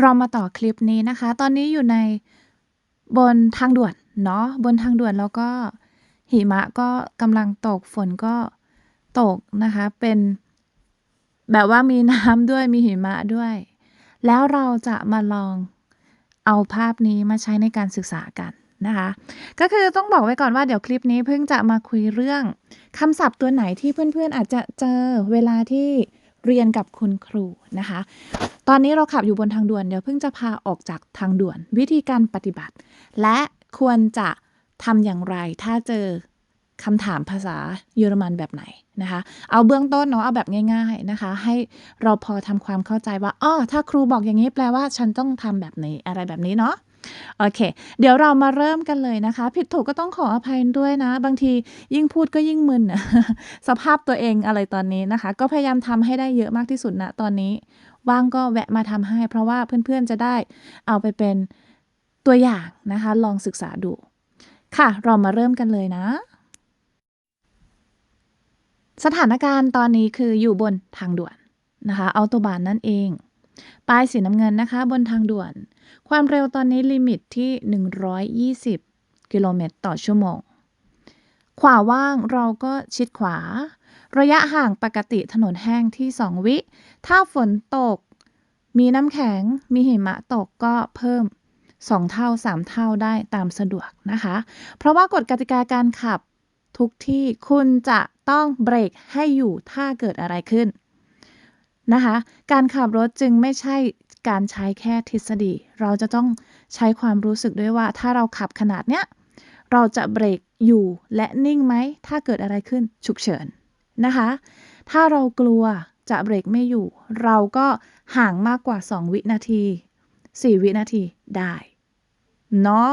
เรามาต่อคลิปนี้นะคะ ตอนนี้อยู่ในบนทางด่วนเนาะบนทางด่วนแล้วก็หิมะก็กำลังตกฝนก็ตกนะคะ เป็นแบบว่ามีน้ำด้วยมีหิมะด้วย แล้วเราจะมาลองเอาภาพนี้มาใช้ในการศึกษากันนะคะ ก็คือต้องบอกไว้ก่อนว่าเดี๋ยวคลิปนี้เพิ่งจะมาคุยเรื่องคำศัพท์ตัวไหนที่เพื่อนๆอาจจะเจอเวลาที่ เรียนกับคุณครูนะคะ ตอนนี้เราขับอยู่บนทางด่วน เดี๋ยวเพิ่งจะพาออกจากทางด่วน วิธีการปฏิบัติ และควรจะทำอย่างไรถ้าเจอคำถามภาษาเยอรมันแบบไหนนะคะ เอาเบื้องต้นเนาะเอาแบบง่าย ๆนะคะ ให้เราพอทำความเข้าใจว่าอ้อถ้าครูบอกอย่างนี้แปลว่าฉันต้องทำแบบนี้อะไรแบบนี้เนาะ โอเค เดี๋ยวเรามาเริ่มกันเลยนะคะ ผิดถูกก็ต้องขออภัยด้วยนะ บางทียิ่งพูดก็ยิ่งมึน สภาพตัวเองอะไรตอนนี้นะคะ ก็พยายามทำให้ได้เยอะมากที่สุดนะตอนนี้ ว่างก็แวะมาทำให้ เพราะว่าเพื่อนๆจะได้เอาไปเป็นตัวอย่างนะคะ ลองศึกษาดู ค่ะ เรามาเริ่มกันเลยนะ สถานการณ์ตอนนี้คืออยู่บนทางด่วนนะคะอัลโตบานนั่นเองป้ายสีน้ำเงินนะคะ บนทางด่วน ความเร็วตอนนี้ลิมิตที่ 120 กิโลเมตรต่อชั่วโมง ขวาว่างเราก็ชิดขวา ระยะห่างปกติถนนแห้งที่ 2 วิ ถ้าฝนตก มีน้ำแข็ง มีหิมะตกก็เพิ่ม 2 เท่า 3 เท่าได้ตามสะดวกนะคะ เพราะว่ากฎกติกาการขับทุกที่คุณจะต้องเบรกให้อยู่ถ้าเกิดอะไรขึ้นนะคะ การขับรถจึงไม่ใช่ การใช้แค่ทฤษฎี เราจะต้องใช้ความรู้สึกด้วยว่า ถ้าเราขับขนาดเนี้ยเราจะเบรกอยู่และนิ่งไหม ถ้าเกิดอะไรขึ้นฉุกเฉินนะคะ ถ้าเรากลัวจะเบรกไม่อยู่ เราก็ห่างมากกว่า 2 วินาที 4 วินาทีได้เนาะ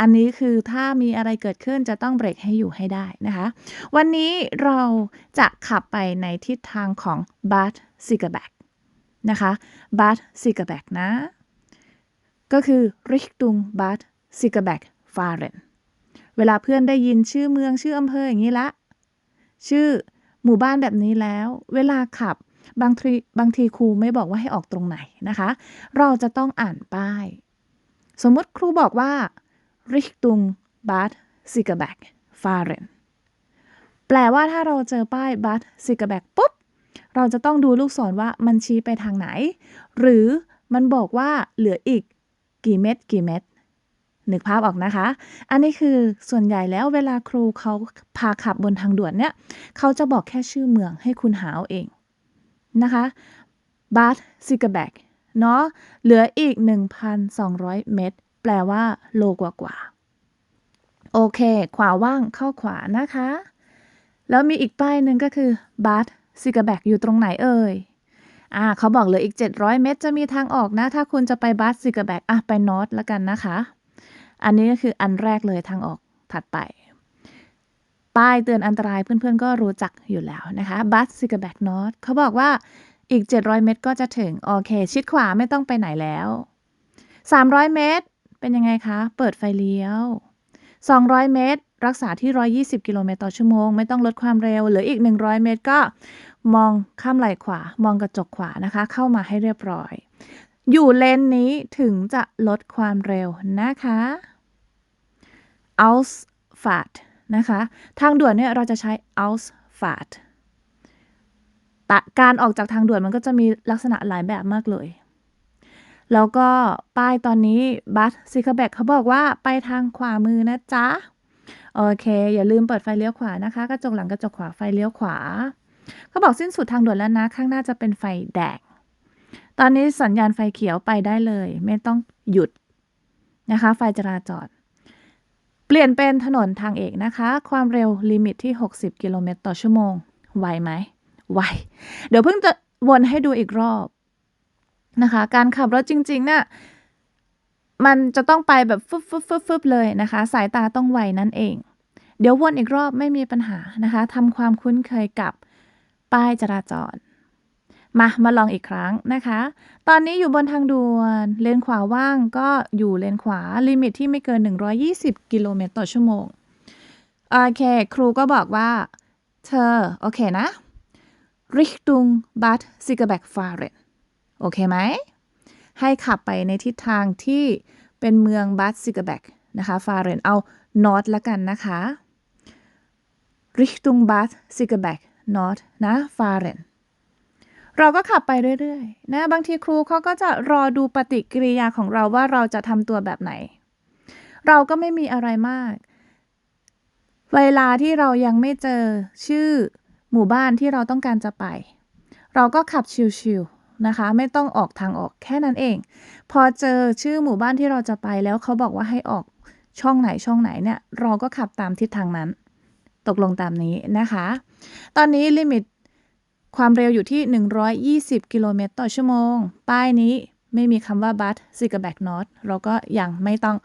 อันนี้คือถ้ามีอะไรเกิดขึ้นจะต้องเบรกให้อยู่ให้ได้นะคะ วันนี้เราจะขับไปในทิศทางของบัตซิกแบก นะคะบัตซิกแบกนะ ก็คือ Richtung Bad s i g e b e c k fahren เวลาเพื่อนได้ยินชื่อเมืองชื่ออำเภออย่างนี้ละ ชื่อหมู่บ้านแบบนี้แล้ว เวลาขับบางทีบางทีครูไม่บอกว่าให้ออกตรงไหนนะคะ เราจะต้องอ่านป้าย สมมติครูบอกว่า Richtung Bad s i g e b e c k fahren แปลว่าถ้าเราเจอป้าย Bad s i g e b e c k ปุ๊บ เราจะต้องดูลูกศรว่ามันชี้ไปทางไหน หรือมันบอกว่าเหลืออีกกี่เม็ดกี่เม็ดนึกภาพออกนะคะ อันนี้คือส่วนใหญ่แล้วเวลาครูเขาพาขับบนทางด่วนเนี่ย เขาจะบอกแค่ชื่อเมืองให้คุณหาเอาเองนะคะบา d ซิกแบกเนาะเหลืออีก 1,200 เมตร แปลว่า โลกว่ากว่า โอเค ขวาว่างเข้าขวานะคะ แล้วมีอีกป้ายหนึ่งก็คือบา d ซิกาแบกอยู่ตรงไหนเอ่ยอ่าเขาบอกเลืออีก 700 เมตรจะมีทางออกนะ ถ้าคุณจะไปบา d ซิกาแบกอะไปนอตแล้วกันนะคะ อันนี้ก็คืออันแรกเลยทางออกถัดไป ป้ายเตือนอันตรายเพื่อนๆ ก็รู้จักอยู่แล้วนะคะบัสซิกาแบกนอตเขาบอกว่าอีก 700 เมตรก็จะถึง โอเค ชิดขวาไม่ต้องไปไหนแล้ว 300 เมตร เป็นยังไงคะ เปิดไฟเลี้ยว 200 เมตร รักษาที่ 120 กิโลเมตรต่อชั่วโมง ไม่ต้องลดความเร็ว เหลืออีก 100 เมตรก็มองข้ามไหล่ขวา มองกระจกขวานะคะ เข้ามาให้เรียบร้อย อยู่เลนนี้ถึงจะลดความเร็วนะคะ Ausfahrt นะคะ ทางด่วนเนี่ยเราจะใช้ Ausfahrt ตะการออกจากทางด่วนมันก็จะมีลักษณะหลายแบบมากเลย แล้วก็ป้ายตอนนี้บัสซิคาแบกเขาบอกว่าไปทางขวามือนะจ๊ะ โอเค อย่าลืมเปิดไฟเลี้ยวขวานะคะ กระจกหลังกระจกขวาไฟเลี้ยวขวา เขาบอกสิ้นสุดทางด่วนแล้วนะ ข้างหน้าจะเป็นไฟแดง ตอนนี้สัญญาณไฟเขียวไปได้เลย ไม่ต้องหยุดนะคะ ไฟจราจร เปลี่ยนเป็นถนนทางเอกนะคะ ความเร็วลิมิตที่ 60 กิโลเมตรต่อชั่วโมง ไหวไหม ไหว เดี๋ยวเพิ่งจะวนให้ดูอีกรอบนะคะ การขับรถจริงๆเนี่ย มันจะต้องไปแบบฟึบฟึบฟึบฟึบเลยนะคะ สายตาต้องไวนั่นเอง เดี๋ยววนอีกรอบไม่มีปัญหานะคะทำความคุ้นเคยกับป้ายจราจร มา มาลองอีกครั้งนะคะ ตอนนี้อยู่บนทางด่วน เลนขวาว่างก็อยู่เลนขวา ลิมิตที่ไม่เกิน 120 กิโลเมตรต่อชั่วโมง โอเค ครูก็บอกว่า เธอ โอเคนะ Richtung Bad s i g e b e c k fahren โอเคไหม ให้ขับไปในทิศทางที่เป็นเมืองบัตซิกแบกนะคะฟาเรนเอา north ละกันนะคะ Richtung Bad s i g e b e c k Nord นะ Fahren เราก็ขับไปเรื่อยๆ นะ บางทีครูเขาก็จะรอดูปฏิกิริยาของเราว่าเราจะทำตัวแบบไหน เราก็ไม่มีอะไรมาก เวลาที่เรายังไม่เจอชื่อหมู่บ้านที่เราต้องการจะไป เราก็ขับชิวๆ นะคะ ไม่ต้องออกทางออกแค่นั้นเอง พอเจอชื่อหมู่บ้านที่เราจะไปแล้วเขาบอกว่าให้ออกช่องไหนช่องไหนเนี่ยเราก็ขับตามทิศทางนั้น ตกลงตามนี้นะคะ ตอนนี้ลิมิตความเร็วอยู่ที่ 120 กิโลเมตรต่อชั่วโมง ป้ายนี้ไม่มีคำว่าบัสซิกแบกนอตเราก็ยังไม่ต้อง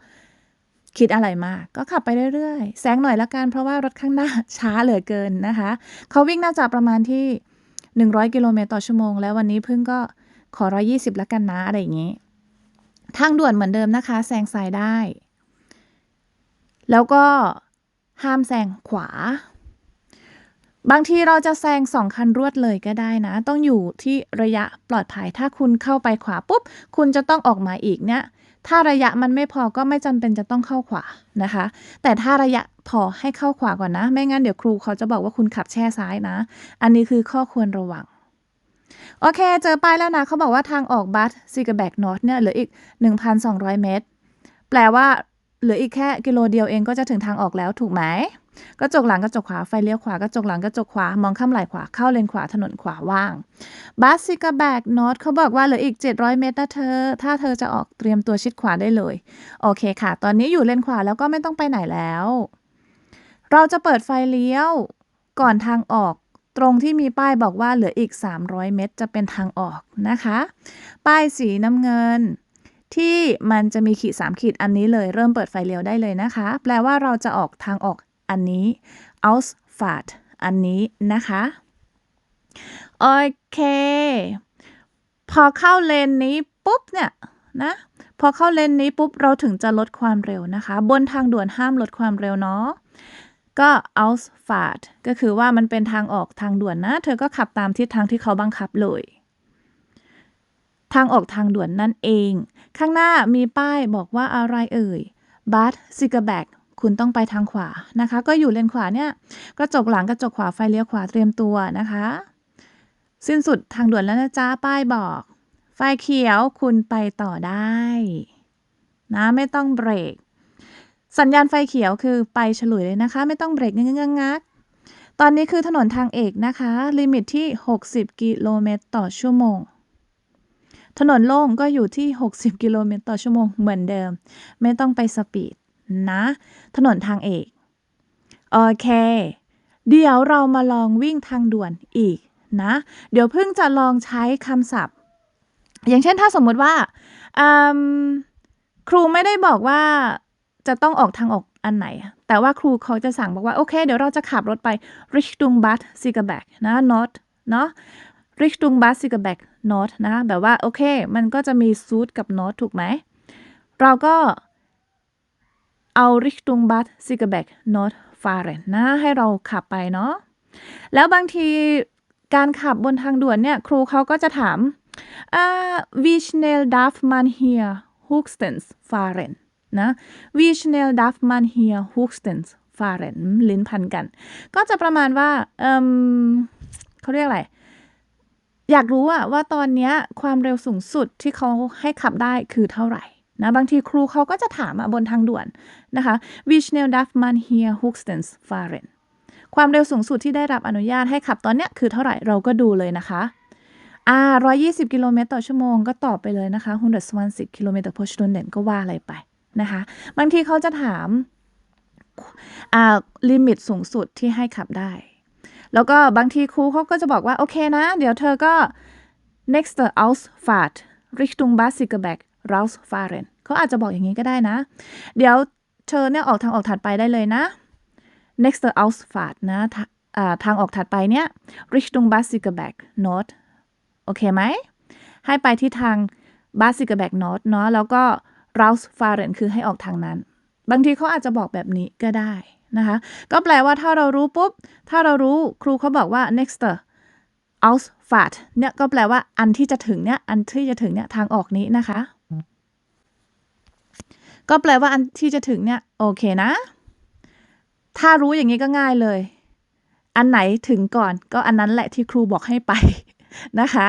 คิดอะไรมาก ก็ขับไปเรื่อยๆ แซงหน่อยละกันเพราะว่ารถข้างหน้าช้าเหลือเกินนะคะ เขาวิ่งน่าจะประมาณที่ 100 กิโลเมตรต่อชั่วโมง แล้ววันนี้เพิ่งก็ขอ 120ละกันนะ อะไรอย่างนี้ ทางด่วนเหมือนเดิมนะคะ แซงซ้ายได้ แล้วก็ห้ามแซงขวา บางทีเราจะแซงสองคันรวดเลยก็ได้นะ ต้องอยู่ที่ระยะปลอดภัย ถ้าคุณเข้าไปขวาปุ๊บ คุณจะต้องออกมาอีกเนี่ย ถ้าระยะมันไม่พอก็ไม่จำเป็นจะต้องเข้าขวานะคะ แต่ถ้าระยะพอให้เข้าขวาก่อนนะ ไม่งั้นเดี๋ยวครูเขาจะบอกว่าคุณขับแช่ซ้ายนะ อันนี้คือข้อควรระวัง โอเค เจอป้ายแล้วนะเขาบอกว่าทางออกบัสซิกแบกนอตเนี่ยเหลืออีก 1,200 เมตร แปลว่าเหลืออีกแค่กิโลเดียวเองก็จะถึงทางออกแล้วถูกไหม กระจกหลังกระจกขวาไฟเลี้ยวขวากระจกหลังกระจกขวามองข้ามไหล่ขวาเข้าเลนขวาถนนขวาว่างบัสซิกาแบกนอตเขาบอกว่าเหลืออีก 700 เมตรนะเธอ ถ้าเธอจะออกเตรียมตัวชิดขวาได้เลย โอเคค่ะ ตอนนี้อยู่เลนขวาแล้วก็ไม่ต้องไปไหนแล้ว เราจะเปิดไฟเลี้ยวก่อนทางออกตรงที่มีป้ายบอกว่าเหลืออีก 300 เมตร จะเป็นทางออกนะคะ ป้ายสีน้ำเงิน ที่มันจะมีขีด 3 ขีดอันนี้เลย เริ่มเปิดไฟเลี้ยวได้เลยนะคะ แปลว่าเราจะออกทางออก อันนี้ Ausfahrt อันนี้นะคะ โอเค พอเข้าเลนนี้ปุ๊บเนี่ยนะพอเข้าเลนนี้ปุ๊บเราถึงจะลดความเร็วนะคะ บนทางด่วนห้ามลดความเร็วเนาะก็ Ausfahrt ก็คือว่ามันเป็นทางออกทางด่วนนะ เธอก็ขับตามทิศทางที่เขาบังคับเลย ทางออกทางด่วนนั่นเอง ข้างหน้ามีป้ายบอกว่าอะไรเอ่ย Bad s i g e b a c k คุณต้องไปทางขวานะคะ ก็อยู่เลนขวาเนี่ยกระจกหลังกระจกขวาไฟเลี้ยวขวาเตรียมตัวนะคะ สิ้นสุดทางด่วนแล้วนะจ๊ะป้ายบอก ไฟเขียวคุณไปต่อได้ นะไม่ต้องเบรก สัญญาณไฟเขียวคือไปฉลุยเลยนะคะ ไม่ต้องเบรกงักงักตอนนี้คือถนนทางเอกนะคะ ลิมิตที่ 60 กิโลเมตรต่อชั่วโมงถนนโล่งก็อยู่ที่ 60 กิโลเมตรต่อชั่วโมงเหมือนเดิม ไม่ต้องไปสปีด นะ ถนนทางเอก โอเค เดี๋ยวเรามาลองวิ่งทางด่วนอีกนะ เดี๋ยวเพิ่งจะลองใช้คำศัพท์ อย่างเช่นถ้าสมมติว่าครูไม่ได้บอกว่าจะต้องออกทางออกอันไหน แต่ว่าครูเขาจะสั่งบอกว่า โอเค เดี๋ยวเราจะขับรถไป Richtung Bad s i g e b e c k นะ Nord เนาะ Richtung Bad s i g e b e c k Nord นะ แบบว่า โอเค มันก็จะมีซูดกับ Nord ถูกไหม เราก็ เอา Richtung Bad s i g e b e c k Nord fahren นะให้เราขับไปเนาะแล้วบางทีการขับบนทางด่วนเนี่ย ครูเขาก็จะถาม wie schnell darf man hier höchstens fahren นะ wie schnell darf man hier höchstens fahren ลิ้นพันกัน ก็จะประมาณว่าเเขาเรียกอะไร อยากรู้อะว่าตอนนี้ความเร็วสูงสุดที่เขาให้ขับได้คือเท่าไหร่ นะบางทีครูเขาก็จะถามบนทางด่วนนะคะ w i c h n e l d a f man hier höchstens f a r e n ความเร็วสูงสุดที่ได้รับอนุญาตให้ขับตอนเนี้ยคือเท่าไหร่เราก็ดูเลยนะคะอ่า120 กิโลเมตรต่อชั่วโมงก็ตอบไปเลยนะคะ120กิโลเมตร pro Stunde ก็ว่าอะไรไปนะคะ บางทีเขาจะถามอ่าลิมิตสูงสุดที่ให้ขับได้ แล้วก็บางทีครูเขาก็จะบอกว่า โอเคนะ เดี๋ยวเธอก็ next Ausfahrt Richtung b a s i g e b e c k rausfahren เขาอาจจะบอกอย่างนี้ก็ได้นะ เดี๋ยวเธอเนี่ยออกทางออกถัดไปได้เลยนะ next Ausfahrt นะทางออกถัดไปเนี่ย Richtung b a s i g e b e c k Nord โอเคไหม ให้ไปที่ทาง b a s i g e b e c k Nord เนาะแล้วก็ r a u s f a r e n คือให้ออกทางนั้น บางทีเขาอาจจะบอกแบบนี้ก็ได้นะคะ ก็แปลว่าถ้าเรารู้ปุ๊บ ถ้าเรารู้ครูเขาบอกว่า next Ausfahrt fat เนี่ยก็แปลว่าอันที่จะถึงเนี่ย อันที่จะถึงเนี่ยทางออกนี้นะคะ ก็แปลว่าอันที่จะถึงเนี่ยโอเคนะ ถ้ารู้อย่างนี้ก็ง่ายเลย อันไหนถึงก่อนก็อันนั้นแหละที่ครูบอกให้ไปนะคะ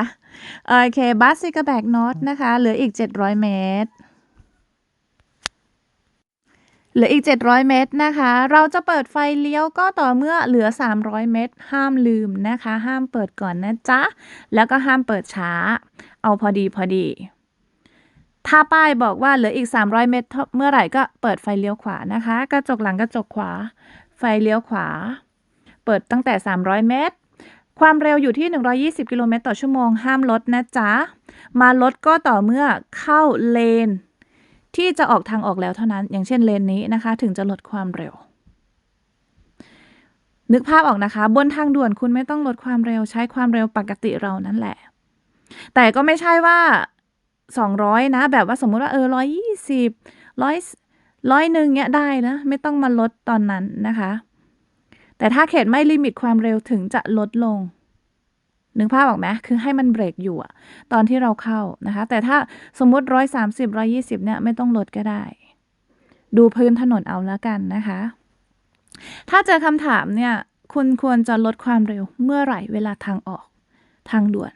โอเคบัสซิกแบกนอตนะคะ เหลืออีก 700 เมตร เหลืออีก 700 เมตรนะคะ เราจะเปิดไฟเลี้ยวก็ต่อเมื่อเหลือ 300 เมตร ห้ามลืมนะคะ ห้ามเปิดก่อนนะจ๊ะ แล้วก็ห้ามเปิดช้า เอาพอดีพอดี ถ้าป้ายบอกว่าเหลืออีก 300 เมตร เมื่อไหร่ก็เปิดไฟเลี้ยวขวานะคะ กระจกหลังกระจกขวา ไฟเลี้ยวขวา เปิดตั้งแต่ 300 เมตร ความเร็วอยู่ที่ 120 กิโลเมตรต่อชั่วโมง ห้ามลดนะจ๊ะ มาลดก็ต่อเมื่อเข้าเลน ที่จะออกทางออกแล้วเท่านั้น อย่างเช่นเลนนี้นะคะ ถึงจะลดความเร็ว นึกภาพออกนะคะ บนทางด่วนคุณไม่ต้องลดความเร็ว ใช้ความเร็วปกติเรานั่นแหละ แต่ก็ไม่ใช่ว่า 200 นะ แบบว่าสมมุติว่าเออ120 100ร้อยหนึ่งเนี้ยได้นะ ไม่ต้องมาลดตอนนั้นนะคะ แต่ถ้าเขตไม่ลิมิตความเร็วถึงจะลดลงนึกภาพออกไหมคือให้มันเบรกอยู่อะตอนที่เราเข้านะคะ แต่ถ้าสมมุติร้อยสามสิบร้อยี่สิบเนี่ยไม่ต้องลดก็ได้ ดูพื้นถนนเอาแล้วกันนะคะ ถ้าเจอคำถามเนี่ย คุณควรจะลดความเร็วเมื่อไหร่เวลาทางออก ทางด่วน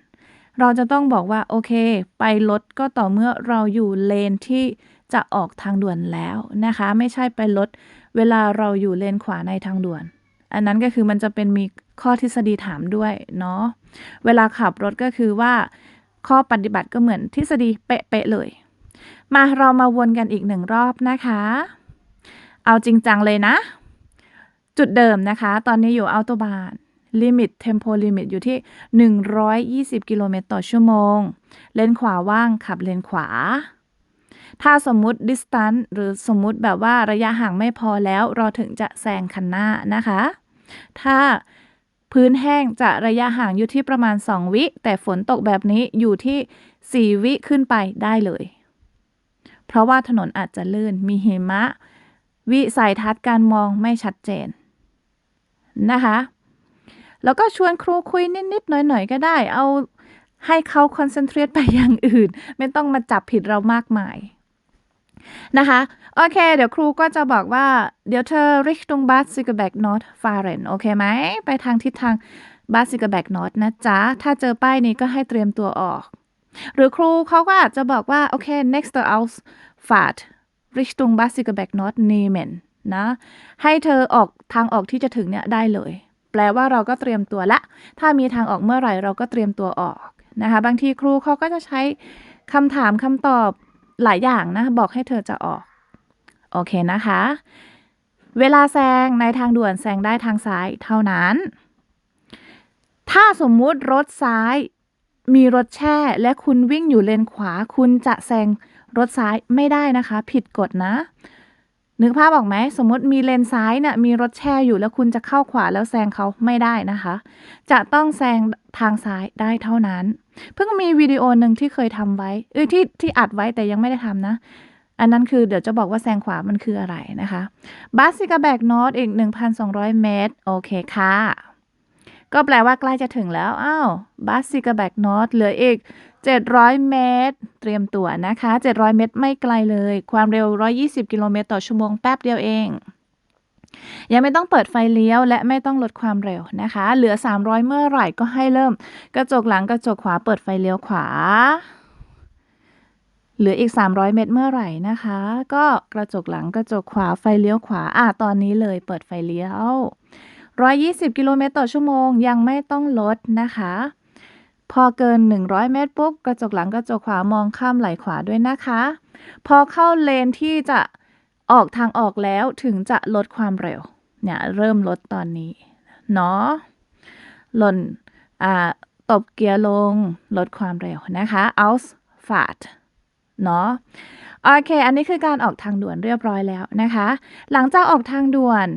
เราจะต้องบอกว่าโอเค ไปลดก็ต่อเมื่อเราอยู่เลนที่จะออกทางด่วนแล้วนะคะ ไม่ใช่ไปลดเวลาเราอยู่เลนขวาในทางด่วน อันนั้นก็คือมันจะเป็นมีข้อทฤษฎีถามด้วยเนาะเวลาขับรถก็คือว่า ข้อปฏิบัติก็เหมือนทฤษฎีเป๊ะๆเลย มาเรามาวนกันอีกหนึ่งรอบนะคะ เอาจริงจังเลยนะ จุดเดิมนะคะ ตอนนี้อยู่อัลโตบาน ลิมิตเทมโพลิมิตอยู่ที่ 120 กิโลเมตรต่อชั่วโมง เลนขวาว่างขับเลนขวา ถ้าสมมุติ distance หรือสมมุติแบบว่าระยะห่างไม่พอแล้ว เราถึงจะแซงคันหน้านะคะ ถ้าพื้นแห้งจะระยะห่างอยู่ที่ประมาณ 2 วิ แต่ฝนตกแบบนี้อยู่ที่ 4 วิขึ้นไปได้เลย เพราะว่าถนนอาจจะลื่นมีหิมะ วิสัยทัศน์การมองไม่ชัดเจนนะคะ แล้วก็ชวนครูคุยนิดๆหน่อยๆก็ได้ เอาให้เขาคอนเซนเทรตไปอย่างอื่น ไม่ต้องมาจับผิดเรามากมายนะคะโอเค เดี๋ยวครูก็จะบอกว่า เดี๋ยวเธอ Richtung Bad s i g e b e c k Nord fahren โอเคไหม ไปทางทิศทาง Bad s i g e b e c k Nord นะจ๊ะ ถ้าเจอป้ายนี้ก็ให้เตรียมตัวออก หรือครูเขาก็อาจจะบอกว่า โอเค next Ausfahrt Richtung Bad s i g e b e c k Nord nehmen นะ ให้เธอออกทางออกที่จะถึงเนี่ยได้เลย แปลว่าเราก็เตรียมตัวละ ถ้ามีทางออกเมื่อไหร่เราก็เตรียมตัวออกนะคะ บางทีครูเขาก็จะใช้คำถามคำตอบหลายอย่างนะ บอกให้เธอจะออก โอเคนะคะ เวลาแซงในทางด่วนแซงได้ทางซ้ายเท่านั้น ถ้าสมมุติรถซ้ายมีรถแช่ และคุณวิ่งอยู่เลนขวา คุณจะแซงรถซ้ายไม่ได้นะคะ ผิดกฎนะ นึกภาพออกไหมสมมติมีเลนซ้ายเนี่ยมีรถแช่อยู่แล้วคุณจะเข้าขวาแล้วแซงเขาไม่ได้นะคะ จะต้องแซงทางซ้ายได้เท่านั้น เพิ่งมีวิดีโอหนึ่งที่เคยทำไว้เอ้ยที่ที่อัดไว้แต่ยังไม่ได้ทำนะ อันนั้นคือเดี๋ยวจะบอกว่าแซงขวามันคืออะไรนะคะบาสิกาแบกนอตอีก 1,200 เมตร โอเคค่ะ ก็แปลว่าใกล้จะถึงแล้ว อ้าวบาสิกาแบกนอตเหลืออีก 700 เมตร เตรียมตัวนะคะ 700 เมตรไม่ไกลเลย ความเร็ว 120 กิโลเมตรต่อชั่วโมงแป๊บเดียวเอง ยังไม่ต้องเปิดไฟเลี้ยว และไม่ต้องลดความเร็วนะคะ เหลือ 300 เมื่อไหร่ก็ให้เริ่ม กระจกหลังกระจกขวาเปิดไฟเลี้ยวขวา เหลืออีก 300 เมตรเมื่อไหร่นะคะ ก็กระจกหลังกระจกขวาไฟเลี้ยวขวาอะตอนนี้เลย เปิดไฟเลี้ยว 120 กิโลเมตรต่อชั่วโมง ยังไม่ต้องลดนะคะ พอเกิน 100 เมตรปุ๊บ กระจกหลังกระจกขวามองข้ามไหลขวาด้วยนะคะ พอเข้าเลนที่จะออกทางออกแล้วถึงจะลดความเร็ว เนี่ยเริ่มลดตอนนี้ เนาะ หล่น อ่า ตบเกียร์ลง ลดความเร็วนะคะ Ausfahrt เนาะโอเค อันนี้คือการออกทางด่วนเรียบร้อยแล้วนะคะ หลังจากออกทางด่วน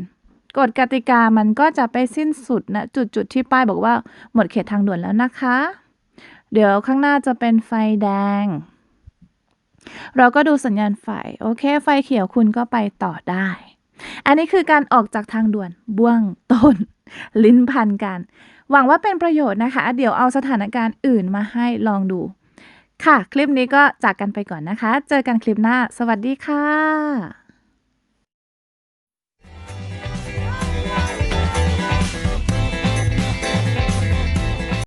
กฎกติกามันก็จะไปสิ้นสุดนะจุดจุดที่ป้ายบอกว่าหมดเขตทางด่วนแล้วนะคะ เดี๋ยวข้างหน้าจะเป็นไฟแดง เราก็ดูสัญญาณไฟ โอเค ไฟเขียวคุณก็ไปต่อได้ อันนี้คือการออกจากทางด่วนเบื้องต้น ลิ้นพันกัน หวังว่าเป็นประโยชน์นะคะ เดี๋ยวเอาสถานการณ์อื่นมาให้ลองดู ค่ะ คลิปนี้ก็จากกันไปก่อนนะคะ เจอกันคลิปหน้า สวัสดีค่ะ